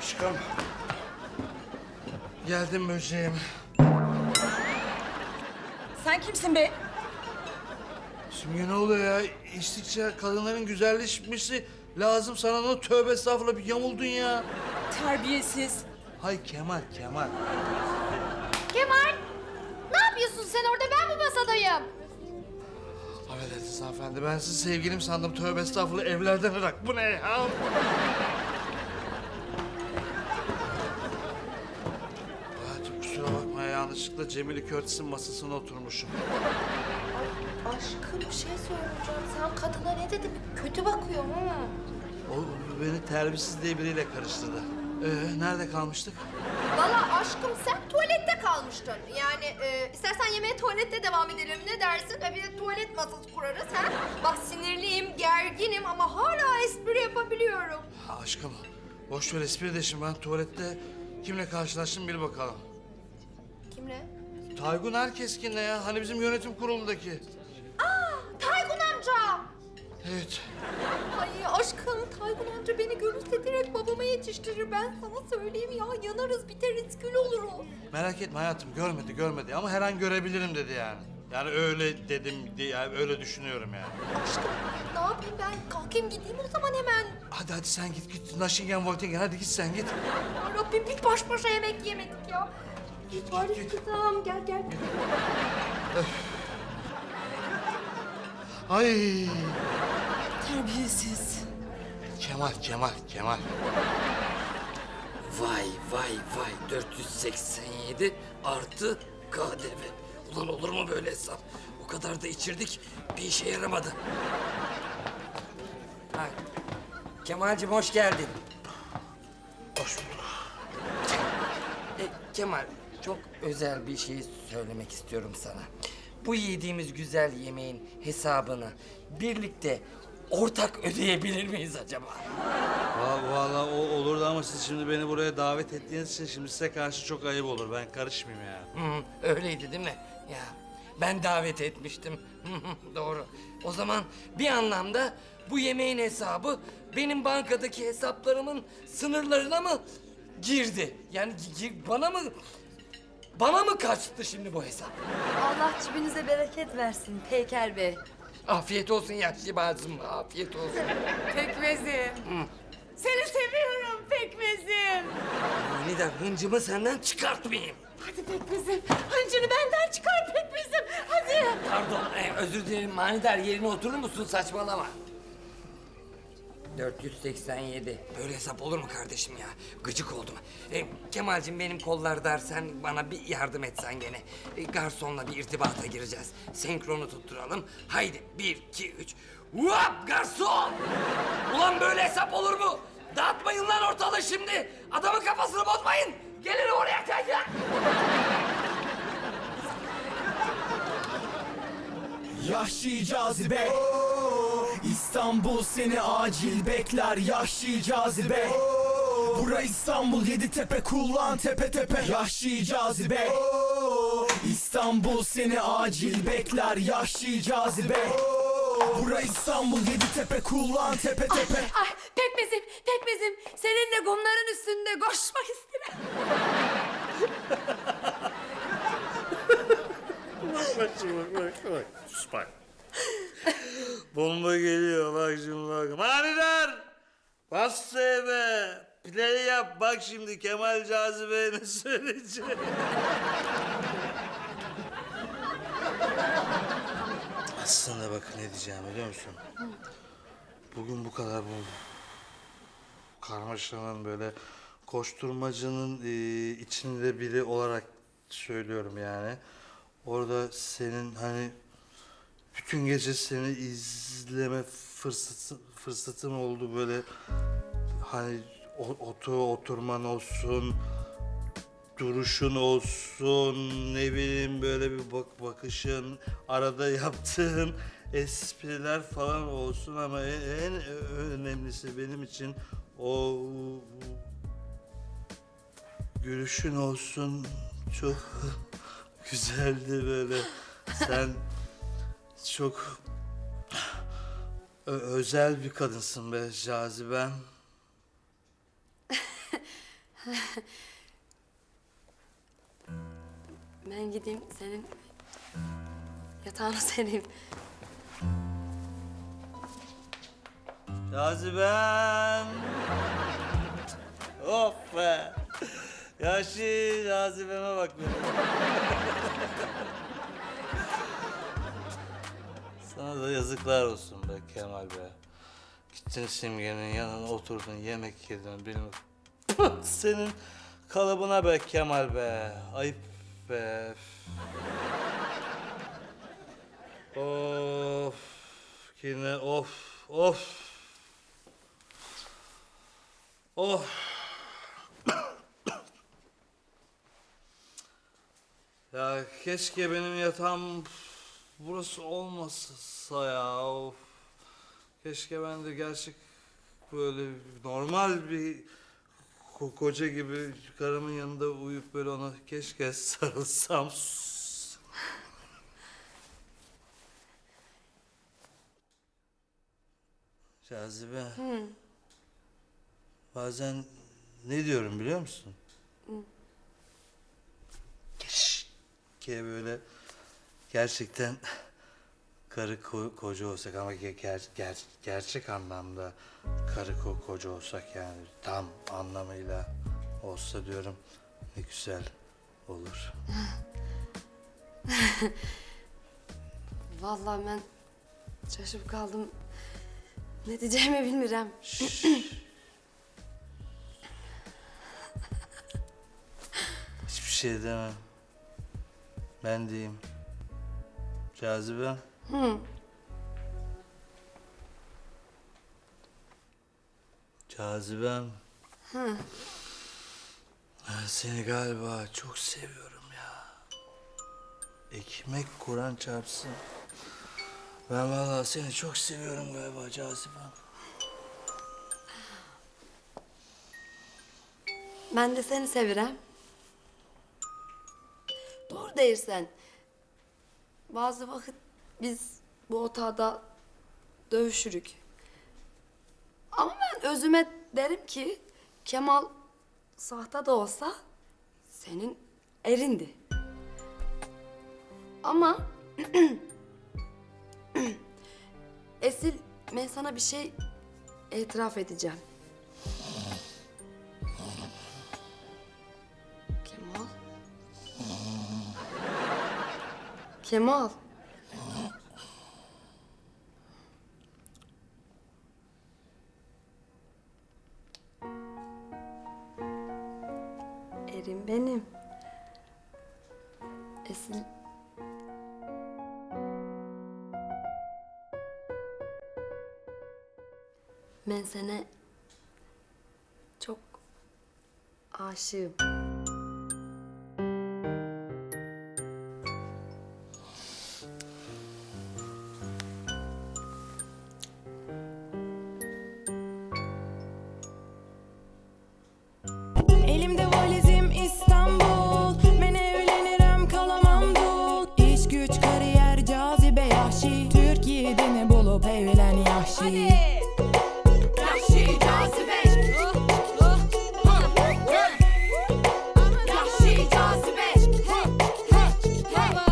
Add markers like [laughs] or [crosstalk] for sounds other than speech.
Aşkım. Geldim böceğim. Sen kimsin be? Şimdi ne oluyor ya? İçtikçe kadınların güzelleşmesi lazım. Sana ne tövbe estağfurullah bir yamuldun ya. Terbiyesiz. Hay Kemal, Kemal. Kemal! Ne yapıyorsun sen orada? Ben bu masadayım. Affedersiniz hanımefendi. Ben sizi sevgilim sandım. Tövbe estağfurullah evlerden ırak. Bu ne ya? Hayatım kusura bakma ya. Yanlışlıkla Cemile Curtis'in masasına oturmuşum. Aşkım bir şey söyleyeceğim. Sen kadına ne dedin? Kötü bakıyor ha. O beni terbiyesiz diye biriyle karıştırdı. Ee, nerede kalmıştık? Valla aşkım sen tuvalette kalmıştın. Yani e, istersen yemeğe tuvalette devam edelim. Ne dersin? E, bir de tuvalet masası kurarız ha. Bak sinirliyim, gerginim ama hala espri yapabiliyorum. Ha, aşkım, boş ver espri de şimdi ben tuvalette kimle karşılaştım bil bakalım. Kimle? Taygun Erkeskin'le ya. Hani bizim yönetim kurulundaki. Taygun amca! Evet. Ay aşkım Taygun amca beni görürse direkt babama yetiştirir. Ben sana söyleyeyim ya yanarız biteriz kül olur o. Merak etme hayatım görmedi görmedi ama her an görebilirim dedi yani. Yani öyle dedim diye yani öyle düşünüyorum yani. Aşkım ne yapayım ben kalkayım gideyim o zaman hemen. Hadi hadi sen git git. Naşingen Voltingen hadi git sen git. Ya Rabbim bir baş başa yemek yemedik ya. Git Paris kızım gel gel. Ay. Terbiyesiz. Kemal Kemal Kemal. Vay vay vay 487 artı KDV. Ulan olur mu böyle hesap? O kadar da içirdik bir işe yaramadı. Ha, Kemal'cim hoş geldin. Hoş bulduk. E, Kemal çok özel bir şey söylemek istiyorum sana. Bu yediğimiz güzel yemeğin hesabını birlikte ortak ödeyebilir miyiz acaba? Va- Vallahi o olurdu ama siz şimdi beni buraya davet ettiğiniz için şimdi size karşı çok ayıp olur. Ben karışmayayım yani. Hı, öyleydi değil mi? Ya ben davet etmiştim. Doğru. O zaman bir anlamda bu yemeğin hesabı benim bankadaki hesaplarımın sınırlarına mı girdi? Yani gi- gi- bana mı bana mı kaçtı şimdi bu hesap? Allah cibinize bereket versin Peyker Bey. Afiyet olsun yaşlı bazım. Afiyet olsun. Pekmezim. Seni seviyorum pekmezim. Manidar hıncımı senden çıkartmayayım. Hadi pekmezim. Hıncını benden çıkar pekmezim. Hadi. Pardon, e, özür dilerim manidar yerine oturur musun saçmalama. 487. Böyle hesap olur mu kardeşim ya? Gıcık oldum. E, Kemal'cim benim kollar dar sen bana bir yardım etsen gene. E, garsonla bir irtibata gireceğiz. Senkronu tutturalım. Haydi bir, iki, üç. Vap garson! Ulan böyle hesap olur mu? Dağıtmayın lan ortalığı şimdi. Adamın kafasını bozmayın. Gelin oraya gel. Yahşi cazibe İstanbul seni acil bekler Yahşi cazibe Bura İstanbul yedi tepe kullan tepe tepe Yahşi cazibe İstanbul seni acil bekler Yahşi cazibe Bura İstanbul yedi tepe kullan tepe tepe Ay pekmezim pekmezim. Seninle kumların üstünde koşmak isterim. Bak bak bak bak. Bak. [laughs] Bomba geliyor bak şimdi bak. Manidar! Bas be. Play yap bak şimdi Kemal Cazibe'ye ne söyleyecek. [laughs] Aslında bak ne diyeceğim biliyor musun? Bugün bu kadar bu karmaşanın böyle koşturmacının e, içinde biri olarak söylüyorum yani. Orada senin hani bütün gece seni izleme fırsatı, fırsatım oldu böyle. Hani otu oturman olsun duruşun olsun ne bileyim böyle bir bak bakışın arada yaptığın espriler falan olsun ama en, en önemlisi benim için o gülüşün olsun. Çok [laughs] güzeldi böyle. Sen çok özel bir kadınsın be cazibem. Ben gideyim senin yatağına [laughs] sereyim. Cazibem. Of be. Yaşlı cazibeme bak be. Sana da yazıklar olsun be Kemal be. Gittin Simge'nin yanına oturdun yemek yedin bilmem. [laughs] Senin kalıbına be Kemal be. Ayıp be. Of. Yine of. Of. Oh. ya keşke benim yatağım burası olmasa ya. Of. Keşke ben de gerçek böyle normal bir ko- koca gibi karımın yanında uyuyup böyle ona keşke [laughs] sarılsam. Cazibe. Bazen ne diyorum biliyor musun? Keşke böyle gerçekten karı ko- koca olsak ama ge- ger- ger- gerçek anlamda karı ko- koca olsak yani tam anlamıyla olsa diyorum ne güzel olur. [laughs] Vallahi ben şaşıp kaldım. Ne diyeceğimi bilmiyorum. [laughs] Hiçbir şey demem. Ben diyeyim. Cazibe. Cazibem. Ben seni galiba çok seviyorum ya. Ekmek Kur'an çarpsın. Ben vallahi seni çok seviyorum galiba Cazibem. Ben de seni sevirem. Doğru değilsen. Bazı vakit biz bu otağda dövüşürük. Ama ben özüme derim ki Kemal sahte de olsa senin erindi. Ama [clears throat] Esil ben sana bir şey itiraf edeceğim. Kemal. Erim benim. Esil. Ben sana çok aşığım. Friday.